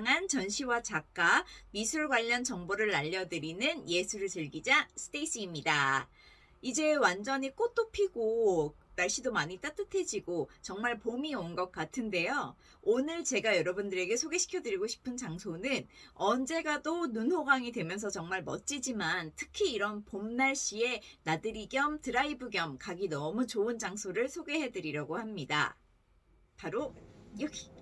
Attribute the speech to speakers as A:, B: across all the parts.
A: 다양한 전시와 작가, 미술 관련 정보를 알려드리는 예술을 즐기자 스테이시입니다. 이제 완전히 꽃도 피고 날씨도 많이 따뜻해지고 정말 봄이 온 것 같은데요. 오늘 제가 여러분들에게 소개시켜드리고 싶은 장소는 언제 가도 눈호강이 되면서 정말 멋지지만 특히 이런 봄 날씨에 나들이 겸 드라이브 겸 가기 너무 좋은 장소를 소개해드리려고 합니다. 바로 여기.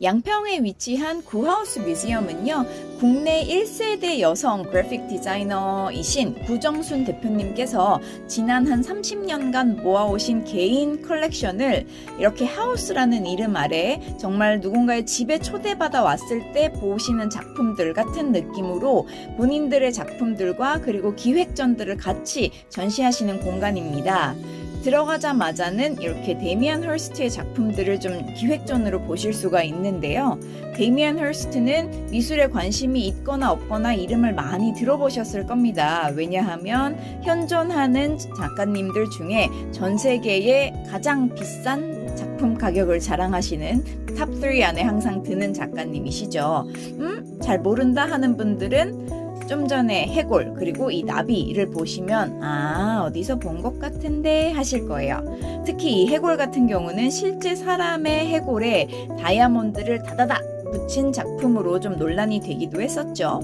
A: 양평에 위치한 구하우스 뮤지엄은요, 국내 1세대 여성 그래픽 디자이너이신 구정순 대표님께서 지난 한 30년간 모아오신 개인 컬렉션을 이렇게 하우스라는 이름 아래 정말 누군가의 집에 초대받아 왔을 때 보시는 작품들 같은 느낌으로 본인들의 작품들과 그리고 기획전들을 같이 전시하시는 공간입니다. 들어가자마자는 이렇게 데미안 헐스트의 작품들을 좀 기획전으로 보실 수가 있는데요. 데미안 헐스트는 미술에 관심이 있거나 없거나 이름을 많이 들어보셨을 겁니다. 왜냐하면 현존하는 작가님들 중에 전 세계에 가장 비싼 작품 가격을 자랑하시는 탑3 안에 항상 드는 작가님이시죠. 음? 잘 모른다 하는 분들은 좀 전에 해골 그리고 이 나비를 보시면 아 어디서 본 것 같은데 하실 거예요. 특히 이 해골 같은 경우는 실제 사람의 해골에 다이아몬드를 다다닥 붙인 작품으로 좀 논란이 되기도 했었죠.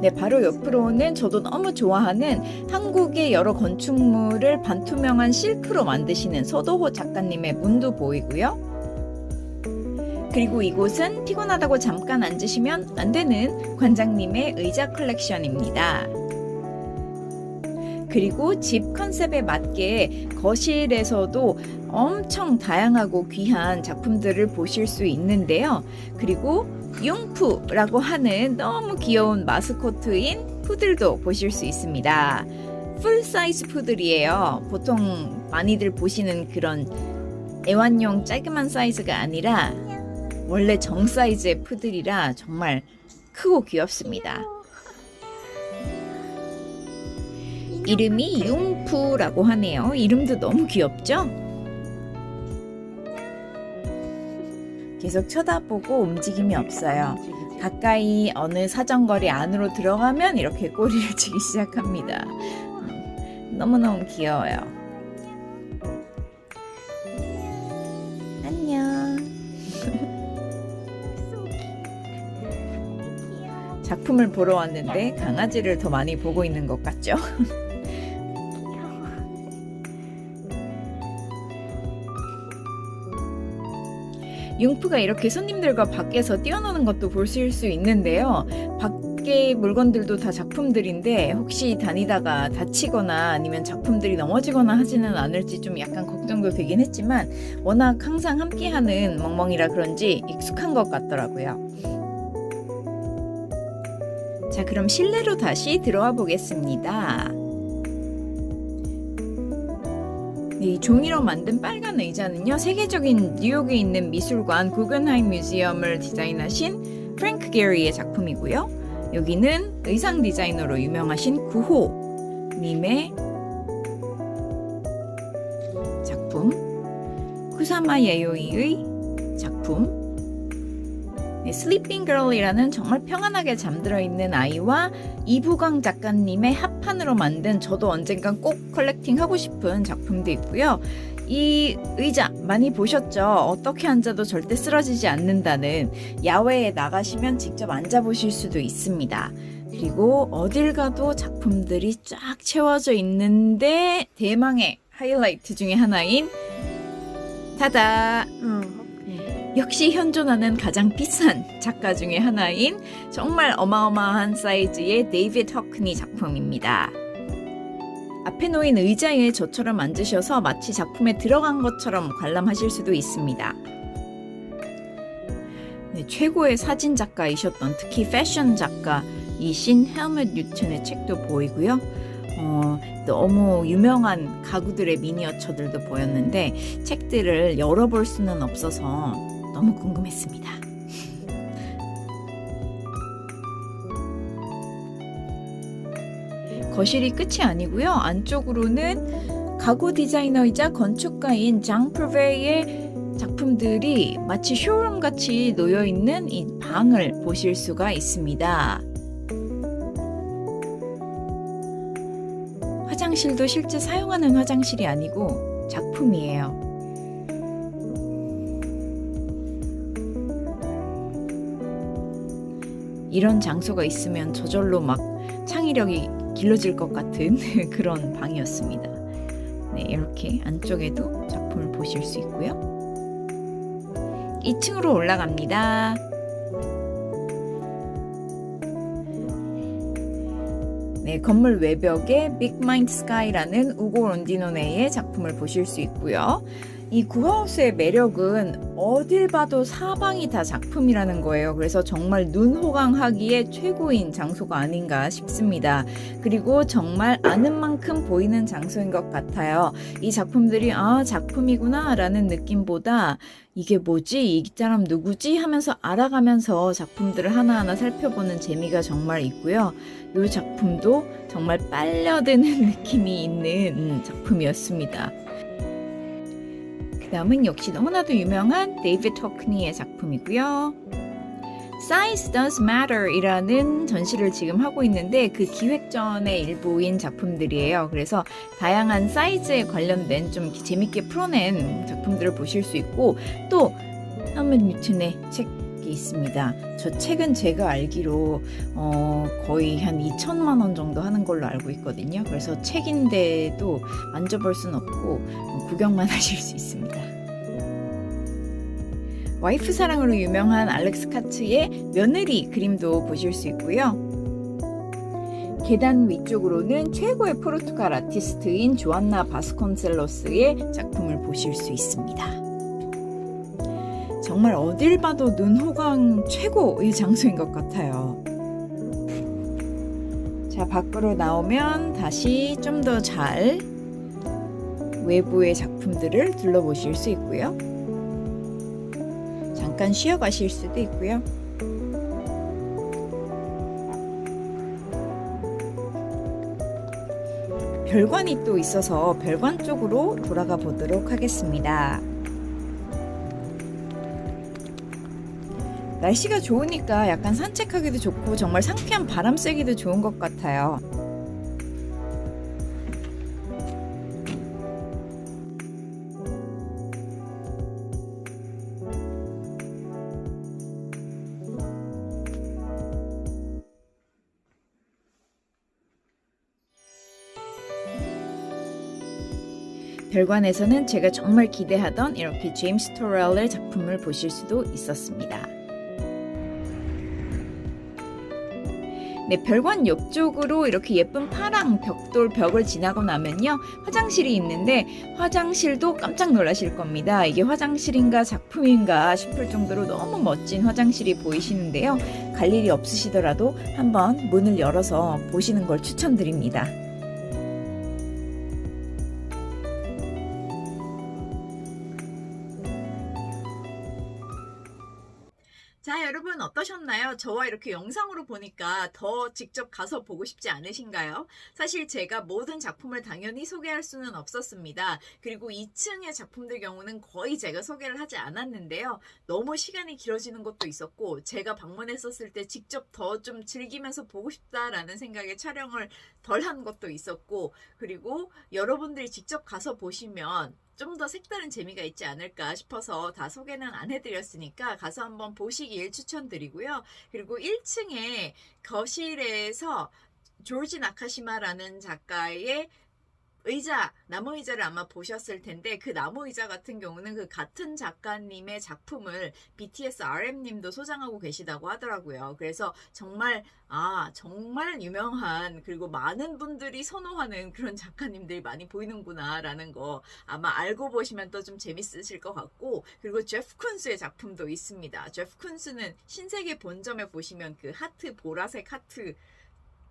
A: 네, 바로 옆으로는 저도 너무 좋아하는 한국의 여러 건축물을 반투명한 실크로 만드시는 서도호 작가님의 문도 보이고요. 그리고 이곳은 피곤하다고 잠깐 앉으시면 안 되는 관장님의 의자 컬렉션입니다. 그리고 집 컨셉에 맞게 거실에서도 엄청 다양하고 귀한 작품들을 보실 수 있는데요. 그리고 융푸라고 하는 너무 귀여운 마스코트인 푸들도 보실 수 있습니다. 풀 사이즈 푸들이에요. 보통 많이들 보시는 그런 애완용 짧그만 사이즈가 아니라 원래 정 사이즈의 푸들이라 정말 크고 귀엽습니다. 이름이 융푸라고 하네요. 이름도 너무 귀엽죠? 계속 쳐다보고 움직임이 없어요. 가까이 어느 사정거리 안으로 들어가면 이렇게 꼬리를 치기 시작합니다. 음, 너무너무 귀여워요. 작품을 보러 왔는데 강아지를 더 많이 보고 있는 것 같죠? 융프가 이렇게 손님들과 밖에서 뛰어노는 것도 보실 수 있는데요. 밖에 물건들도 다 작품들인데 혹시 다니다가 다치거나 아니면 작품들이 넘어지거나 하지는 않을지 좀 약간 걱정도 되긴 했지만 워낙 항상 함께하는 멍멍이라 그런지 익숙한 것 같더라고요. 자, 그럼 실내로 다시 들어와 보겠습니다. 네, 이 종이로 만든 빨간 의자는요, 세계적인 뉴욕에 있는 미술관 구겐하임 뮤지엄을 디자인하신 프랭크 게리의 작품이고요. 여기는 의상 디자이너로 유명하신 구호 님의 작품, 쿠사마 예요이의 작품, 네, 슬리핑 걸이라는 정말 평안하게 잠들어 있는 아이와 이부광 작가님의 합판으로 만든 저도 언젠간 꼭 컬렉팅 하고 싶은 작품도 있고요. 이 의자 많이 보셨죠? 어떻게 앉아도 절대 쓰러지지 않는다는 야외에 나가시면 직접 앉아보실 수도 있습니다. 그리고 어딜 가도 작품들이 쫙 채워져 있는데 대망의 하이라이트 중에 하나인 타다! 역시 현존하는 가장 비싼 작가 중에 하나인 정말 어마어마한 사이즈의 데이비드 허크니 작품입니다. 앞에 놓인 의자에 저처럼 앉으셔서 마치 작품에 들어간 것처럼 관람하실 수도 있습니다. 네, 최고의 사진 작가이셨던 특히 패션 작가 이신 헬멧 뉴튼의 책도 보이고요. 어, 너무 유명한 가구들의 미니어처들도 보였는데 책들을 열어볼 수는 없어서 너무 궁금했습니다. 거실이 끝이 아니고요. 안쪽으로는 가구 디자이너이자 건축가인 장 프베이의 작품들이 마치 쇼룸 같이 놓여 있는 이 방을 보실 수가 있습니다. 화장실도 실제 사용하는 화장실이 아니고 작품이에요. 이런 장소가 있으면 저절로 막 창의력이 길러질 것 같은 그런 방이었습니다. 네, 이렇게 안쪽에도 작품을 보실 수 있고요. 2층으로 올라갑니다. 네, 건물 외벽에 Mind Sky라는 우고 론디노네의 작품을 보실 수 있고요. 이 구하우스의 매력은 어딜 봐도 사방이 다 작품이라는 거예요. 그래서 정말 눈 호강하기에 최고인 장소가 아닌가 싶습니다. 그리고 정말 아는 만큼 보이는 장소인 것 같아요. 이 작품들이 아, 작품이구나 라는 느낌보다 이게 뭐지? 이 사람 누구지? 하면서 알아가면서 작품들을 하나하나 살펴보는 재미가 정말 있고요. 이 작품도 정말 빨려드는 느낌이 있는 음, 작품이었습니다. 그 다음은 역시 너무나도 유명한 데이비드 토크니의 작품이고요. Size Does Matter 이라는 전시를 지금 하고 있는데 그 기획전의 일부인 작품들이에요. 그래서 다양한 사이즈에 관련된 좀 재밌게 풀어낸 작품들을 보실 수 있고 또 하먼 뉴튼의 책 이 있습니다. 저 책은 제가 알기로 어, 거의 한 2천만 원 정도 하는 걸로 알고 있거든요. 그래서 책인데도 만져볼 순 없고 구경만 하실 수 있습니다. 와이프 사랑으로 유명한 알렉스 카츠의 며느리 그림도 보실 수 있고요. 계단 위쪽으로는 최고의 포르투갈 아티스트인 조안나 바스콘셀로스의 작품을 보실 수 있습니다. 정말 어딜 봐도 눈 호강 최고의 장소인 것 같아요. 자, 밖으로 나오면 다시 좀 더 잘 외부의 작품들을 둘러보실 수 있고요. 잠깐 쉬어 가실 수도 있고요. 별관이 또 있어서 별관 쪽으로 돌아가 보도록 하겠습니다. 날씨가 좋으니까 약간 산책하기도 좋고 정말 상쾌한 바람 쐬기도 좋은 것 같아요. 별관에서는 제가 정말 기대하던 이렇게 제임스 토렐의 작품을 보실 수도 있었습니다. 네, 별관 옆쪽으로 이렇게 예쁜 파랑 벽돌 벽을 지나고 나면요. 화장실이 있는데 화장실도 깜짝 놀라실 겁니다. 이게 화장실인가 작품인가 싶을 정도로 너무 멋진 화장실이 보이시는데요. 갈 일이 없으시더라도 한번 문을 열어서 보시는 걸 추천드립니다. 자, 여러분 어떠셨나요? 저와 이렇게 영상으로 보니까 더 직접 가서 보고 싶지 않으신가요? 사실 제가 모든 작품을 당연히 소개할 수는 없었습니다. 그리고 2층의 작품들 경우는 거의 제가 소개를 하지 않았는데요. 너무 시간이 길어지는 것도 있었고, 제가 방문했었을 때 직접 더 좀 즐기면서 보고 싶다라는 생각에 촬영을 덜 한 것도 있었고, 그리고 여러분들이 직접 가서 보시면 좀 더 색다른 재미가 있지 않을까 싶어서 다 소개는 안 해드렸으니까 가서 한번 보시길 추천드리고요. 그리고 1층에 거실에서 조지 나카시마라는 작가의 의자, 나무 의자를 아마 보셨을 텐데 그 나무 의자 같은 경우는 그 같은 작가님의 작품을 BTS RM님도 소장하고 계시다고 하더라고요. 그래서 정말 아 정말 유명한 그리고 많은 분들이 선호하는 그런 작가님들이 많이 보이는구나라는 거 아마 알고 보시면 또 좀 재밌으실 것 같고 그리고 제프 쿤스의 작품도 있습니다. 제프 쿤스는 신세계 본점에 보시면 그 하트 보라색 하트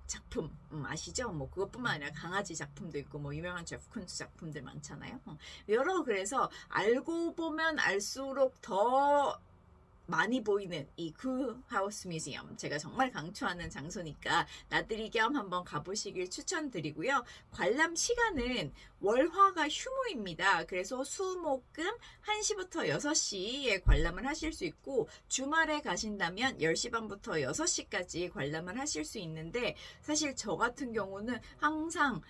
A: 작품 음, 아시죠? 뭐 그것뿐만 아니라 강아지 작품도 있고 뭐 유명한 제프 쿤스 작품들 많잖아요. 어, 여러 그래서 알고 보면 알수록 더 많이 보이는 이 쿠하우스 뮤지엄 제가 정말 강추하는 장소니까 나들이 겸 한번 가보시길 추천드리고요. 관람 시간은 월화가 휴무입니다. 그래서 수목금 1시부터 6시에 관람을 하실 수 있고 주말에 가신다면 10시 반부터 6시까지 관람을 하실 수 있는데 사실 저 같은 경우는 항상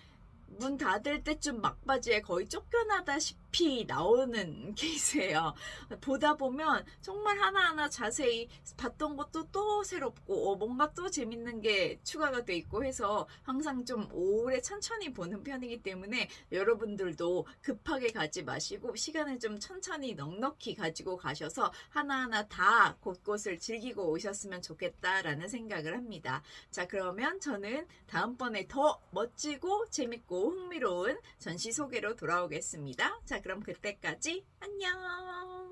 A: 문 닫을 때쯤 막바지에 거의 쫓겨나다시피 나오는 케이스예요. 보다 보면 정말 하나하나 자세히 봤던 것도 또 새롭고 어, 뭔가 또 재밌는 게 추가가 돼 있고 해서 항상 좀 오래 천천히 보는 편이기 때문에 여러분들도 급하게 가지 마시고 시간을 좀 천천히 넉넉히 가지고 가셔서 하나하나 다 곳곳을 즐기고 오셨으면 좋겠다라는 생각을 합니다. 자, 그러면 저는 다음번에 더 멋지고 재밌고 흥미로운 전시 소개로 돌아오겠습니다. 자, 그럼 그때까지 안녕!